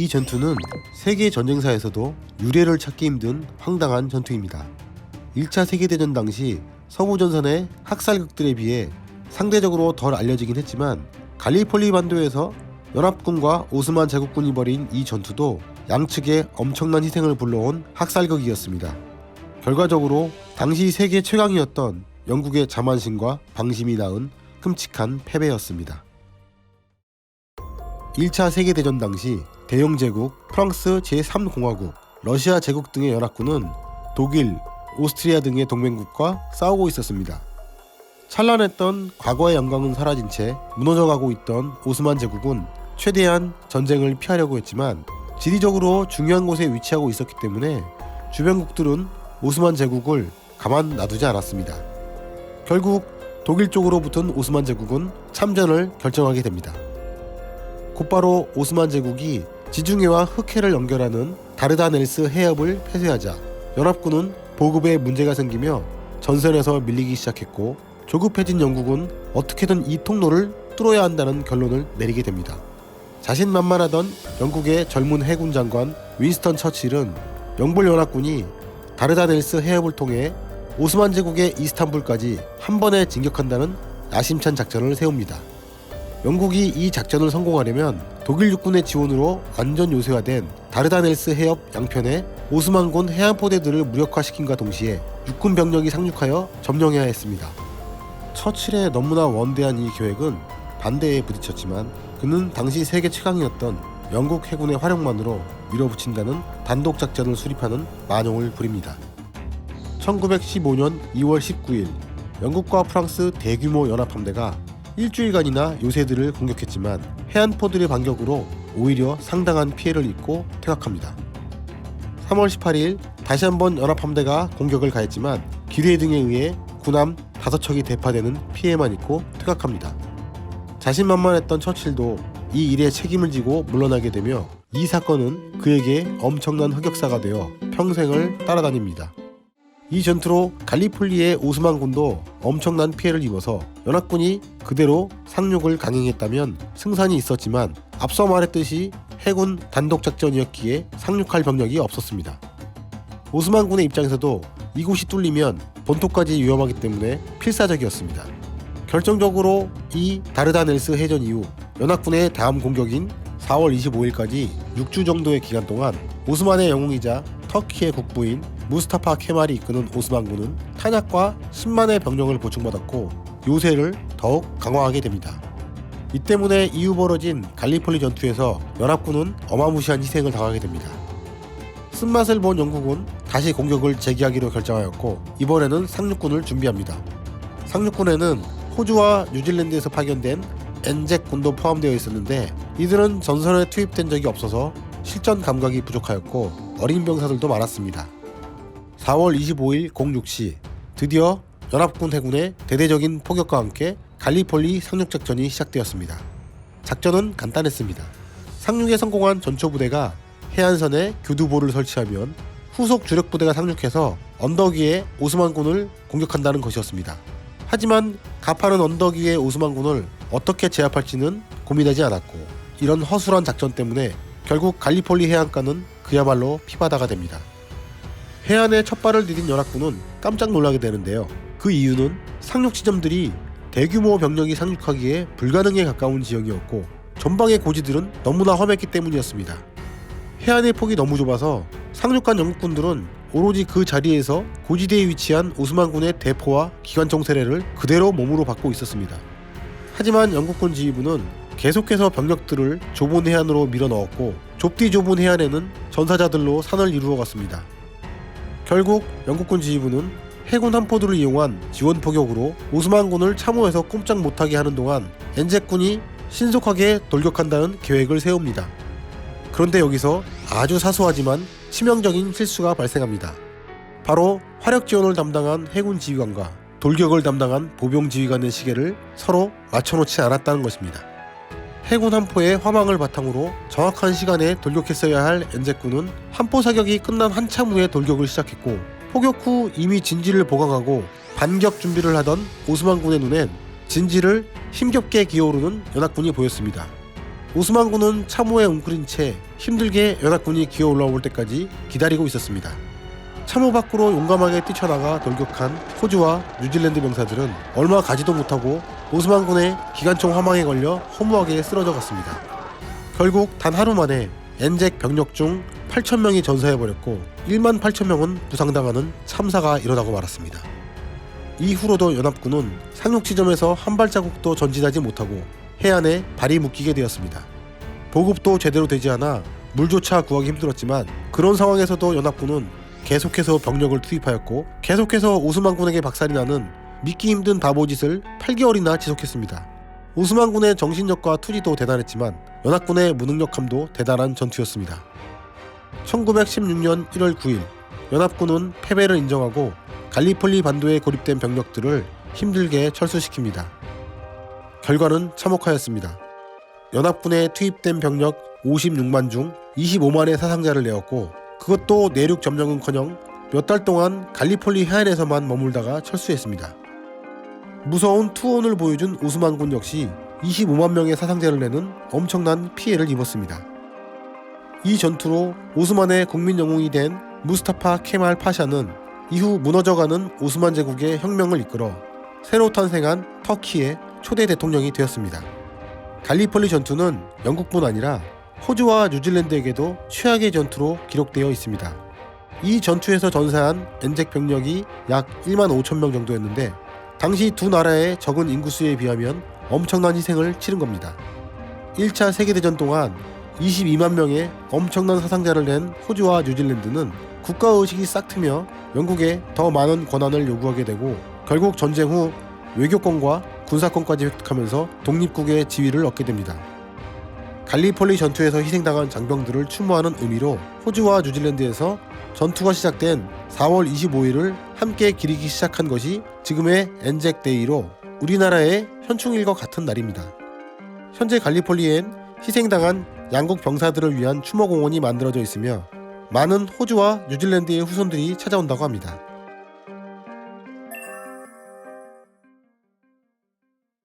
이 전투는 세계 전쟁사에서도 유례를 찾기 힘든 황당한 전투입니다. 1차 세계대전 당시 서부 전선의 학살극들에 비해 상대적으로 덜 알려지긴 했지만 갈리폴리 반도에서 연합군과 오스만 제국군이 벌인 이 전투도 양측에 엄청난 희생을 불러온 학살극이었습니다. 결과적으로 당시 세계 최강이었던 영국의 자만심과 방심이 낳은 끔찍한 패배였습니다. 1차 세계대전 당시 대영 제국, 프랑스 제3공화국, 러시아 제국 등의 연합군은 독일, 오스트리아 등의 동맹국과 싸우고 있었습니다. 찬란했던 과거의 영광은 사라진 채 무너져가고 있던 오스만 제국은 최대한 전쟁을 피하려고 했지만 지리적으로 중요한 곳에 위치하고 있었기 때문에 주변국들은 오스만 제국을 가만 놔두지 않았습니다. 결국 독일 쪽으로 붙은 오스만 제국은 참전을 결정하게 됩니다. 곧바로 오스만 제국이 지중해와 흑해를 연결하는 다르다넬스 해협을 폐쇄하자 연합군은 보급에 문제가 생기며 전선에서 밀리기 시작했고 조급해진 영국은 어떻게든 이 통로를 뚫어야 한다는 결론을 내리게 됩니다. 자신만만하던 영국의 젊은 해군 장관 윈스턴 처칠은 영불 연합군이 다르다넬스 해협을 통해 오스만 제국의 이스탄불까지 한 번에 진격한다는 야심찬 작전을 세웁니다. 영국이 이 작전을 성공하려면 독일 육군의 지원으로 완전 요새화된 다르다넬스 해협 양편에 오스만군 해안포대들을 무력화시킨과 동시에 육군 병력이 상륙하여 점령해야 했습니다. 처칠의 너무나 원대한 이 계획은 반대에 부딪혔지만 그는 당시 세계 최강이었던 영국 해군의 활용만으로 밀어붙인다는 단독 작전을 수립하는 만용을 부립니다. 1915년 2월 19일 영국과 프랑스 대규모 연합함대가 일주일간이나 요새들을 공격했지만 해안포들의 반격으로 오히려 상당한 피해를 입고 퇴각합니다. 3월 18일 다시 한번 연합함대가 공격을 가했지만 기뢰 등에 의해 군함 5척이 대파되는 피해만 입고 퇴각합니다. 자신만만했던 처칠도 이 일에 책임을 지고 물러나게 되며 이 사건은 그에게 엄청난 흑역사가 되어 평생을 따라다닙니다. 이 전투로 갈리폴리의 오스만 군도 엄청난 피해를 입어서 연합군이 그대로 상륙을 강행했다면 승산이 있었지만 앞서 말했듯이 해군 단독 작전이었기에 상륙할 병력이 없었습니다. 오스만 군의 입장에서도 이곳이 뚫리면 본토까지 위험하기 때문에 필사적이었습니다. 결정적으로 이 다르다넬스 해전 이후 연합군의 다음 공격인 4월 25일까지 6주 정도의 기간 동안 오스만의 영웅이자 터키의 국부인 무스타파 케말이 이끄는 오스만군은 탄약과 10만의 병력을 보충받았고 요새를 더욱 강화하게 됩니다. 이 때문에 이후 벌어진 갈리폴리 전투에서 연합군은 어마무시한 희생을 당하게 됩니다. 쓴맛을 본 영국은 다시 공격을 재개하기로 결정하였고 이번에는 상륙군을 준비합니다. 상륙군에는 호주와 뉴질랜드에서 파견된 엔잭 군도 포함되어 있었는데 이들은 전선에 투입된 적이 없어서 실전 감각이 부족하였고 어린 병사들도 많았습니다. 4월 25일 06시 드디어 연합군 해군의 대대적인 포격과 함께 갈리폴리 상륙 작전이 시작되었습니다. 작전은 간단했습니다. 상륙에 성공한 전초 부대가 해안선에 교두보를 설치하면 후속 주력 부대가 상륙해서 언덕 위에 오스만군을 공격한다는 것이었습니다. 하지만 가파른 언덕 위의 오스만군을 어떻게 제압할지는 고민하지 않았고 이런 허술한 작전 때문에 결국 갈리폴리 해안가는 그야말로 피바다가 됩니다. 해안에 첫 발을 디딘 연합군은 깜짝 놀라게 되는데요. 그 이유는 상륙 지점들이 대규모 병력이 상륙하기에 불가능에 가까운 지역이었고 전방의 고지들은 너무나 험했기 때문이었습니다. 해안의 폭이 너무 좁아서 상륙한 영국군들은 오로지 그 자리에서 고지대에 위치한 오스만군의 대포와 기관총 세례를 그대로 몸으로 받고 있었습니다. 하지만 영국군 지휘부는 계속해서 병력들을 좁은 해안으로 밀어 넣었고 좁디 좁은 해안에는 전사자들로 산을 이루어갔습니다. 결국 영국군 지휘부는 해군 함포들을 이용한 지원 포격으로 오스만군을 참호해서 꼼짝 못하게 하는 동안 엔젝군이 신속하게 돌격한다는 계획을 세웁니다. 그런데 여기서 아주 사소하지만 치명적인 실수가 발생합니다. 바로 화력 지원을 담당한 해군 지휘관과 돌격을 담당한 보병 지휘관의 시계를 서로 맞춰놓지 않았다는 것입니다. 해군 함포의 화망을 바탕으로 정확한 시간에 돌격했어야 할 엔젝군은 함포 사격이 끝난 한참 후에 돌격을 시작했고 포격 후 이미 진지를 보강하고 반격 준비를 하던 오스만 군의 눈엔 진지를 힘겹게 기어오르는 연합군이 보였습니다. 오스만 군은 참호에 웅크린 채 힘들게 연합군이 기어 올라올 때까지 기다리고 있었습니다. 참호 밖으로 용감하게 뛰쳐나가 돌격한 호주와 뉴질랜드 병사들은 얼마 가지도 못하고 오스만 군의 기관총 화망에 걸려 허무하게 쓰러져 갔습니다. 결국 단 하루 만에 엔잭 병력 중 8천명이 전사해버렸고 1만 8천명은 부상당하는 참사가 일어나고 말았습니다. 이후로도 연합군은 상륙 지점에서 한 발자국도 전진하지 못하고 해안에 발이 묶이게 되었습니다. 보급도 제대로 되지 않아 물조차 구하기 힘들었지만 그런 상황에서도 연합군은 계속해서 병력을 투입하였고 계속해서 오스만 군에게 박살이 나는 믿기 힘든 바보짓을 8개월이나 지속했습니다. 오스만 군의 정신력과 투지도 대단했지만 연합군의 무능력함도 대단한 전투였습니다. 1916년 1월 9일 연합군은 패배를 인정하고 갈리폴리 반도에 고립된 병력들을 힘들게 철수시킵니다. 결과는 참혹하였습니다. 연합군에 투입된 병력 56만 중 25만의 사상자를 내었고 그것도 내륙 점령은커녕 몇 달 동안 갈리폴리 해안에서만 머물다가 철수했습니다. 무서운 투혼을 보여준 오스만군 역시 25만 명의 사상자를 내는 엄청난 피해를 입었습니다. 이 전투로 오스만의 국민 영웅이 된 무스타파 케말 파샤는 이후 무너져가는 오스만 제국의 혁명을 이끌어 새로 탄생한 터키의 초대 대통령이 되었습니다. 갈리폴리 전투는 영국뿐 아니라 호주와 뉴질랜드에게도 최악의 전투로 기록되어 있습니다. 이 전투에서 전사한 엔잭 병력이 약 1만 5천 명 정도였는데 당시 두 나라의 적은 인구수에 비하면 엄청난 희생을 치른 겁니다. 1차 세계대전 동안 22만 명의 엄청난 사상자를 낸 호주와 뉴질랜드는 국가의식이 싹 트며 영국에 더 많은 권한을 요구하게 되고 결국 전쟁 후 외교권과 군사권까지 획득하면서 독립국의 지위를 얻게 됩니다. 갈리폴리 전투에서 희생당한 장병들을 추모하는 의미로 호주와 뉴질랜드에서 전투가 시작된 4월 25일을 함께 기리기 시작한 것이 지금의 엔잭 데이로 우리나라의 현충일과 같은 날입니다. 현재 갈리폴리엔 희생당한 양국 병사들을 위한 추모 공원이 만들어져 있으며 많은 호주와 뉴질랜드의 후손들이 찾아온다고 합니다.